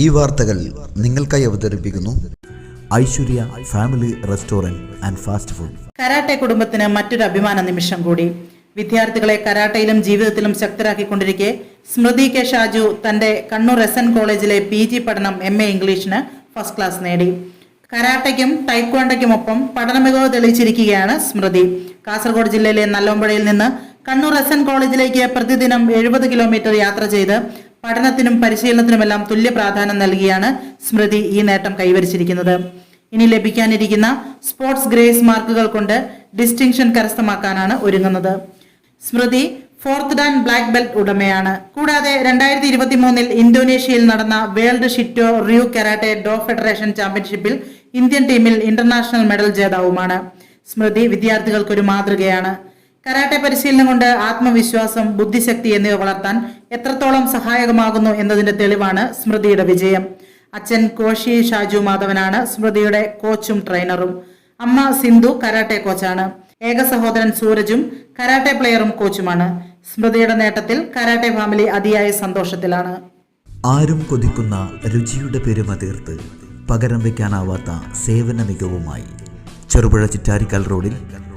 ഈ വാർത്തകൾ നിങ്ങൾക്കായി അവതരിപ്പിക്കുന്നു Aishwarya family restaurant and fast food. Karate കുടുംബത്തിന് മറ്റൊരു അഭിമാന നിമിഷം കൂടി. വിദ്യാർത്ഥികളെ കരാട്ടയിലും ജീവിതത്തിലും ശക്തരാക്കിക്കൊണ്ടിരിക്കെ സ്മൃതി കെ ഷാജു തന്റെ കണ്ണൂർ എസ് എൻ കോളേജിലെ പി ജി പഠനം എം എ ഇംഗ്ലീഷിന് ഫസ്റ്റ് ക്ലാസ് നേടി. കരാട്ടയ്ക്കും പഠന മികവ് തെളിയിച്ചിരിക്കുകയാണ് സ്മൃതി. കാസർഗോഡ് ജില്ലയിലെ നല്ലോമ്പഴയിൽ നിന്ന് കണ്ണൂർ എസ് എൻ കോളേജിലേക്ക് പ്രതിദിനം എഴുപത് കിലോമീറ്റർ യാത്ര ചെയ്ത് പഠനത്തിനും പരിശീലനത്തിനുമെല്ലാം തുല്യ പ്രാധാന്യം നൽകിയാണ് സ്മൃതി ഈ നേട്ടം കൈവരിച്ചിരിക്കുന്നത്. ഇനി ലഭിക്കാനിരിക്കുന്ന സ്പോർട്സ് ഗ്രേസ് മാർക്കുകൾ കൊണ്ട് ഡിസ്റ്റിങ്ഷൻ കരസ്ഥമാക്കാനാണ് ഒരുങ്ങുന്നത്. Smriti fourth dan black belt ഉടമയാണ്. കൂടാതെ രണ്ടായിരത്തി ഇരുപത്തി മൂന്നിൽ ഇന്തോനേഷ്യയിൽ നടന്ന world Shito Ryu karate do federation ചാമ്പ്യൻഷിപ്പിൽ ഇന്ത്യൻ ടീമിൽ ഇന്റർനാഷണൽ മെഡൽ ജേതാവുമാണ്. സ്മൃതി വിദ്യാർത്ഥികൾക്കൊരു മാതൃകയാണ്. കരാട്ടെ പരിശീലനം കൊണ്ട് ആത്മവിശ്വാസം ബുദ്ധിശക്തി എന്നിവ വളർത്താൻ എത്രത്തോളം സഹായകമാകുന്നു എന്നതിന്റെ തെളിവാണ് സ്മൃതിയുടെ വിജയം. അച്ഛൻ കോശി ഷാജു മാധവനാണ് സ്മൃതിയുടെ കോച്ചും ട്രെയിനറും. അമ്മ സിന്ധു കരാട്ടെ കോച്ചാണ്. ഏക സഹോദരൻ സൂരജും കരാട്ടെ പ്ലെയറും കോച്ചുമാണ്. സ്മൃതിയുടെ നേട്ടത്തിൽ കരാട്ടെ ഫാമിലി അതിയായ സന്തോഷത്തിലാണ്. ആരും കൊതിക്കുന്ന രുചിയുടെ പെരുമ തീർത്ത് പകരം വയ്ക്കാനാവാത്ത സേവന മികവുമായി ചെറുപുഴ ചിറ്റാരിക്കൽ റോഡിൽ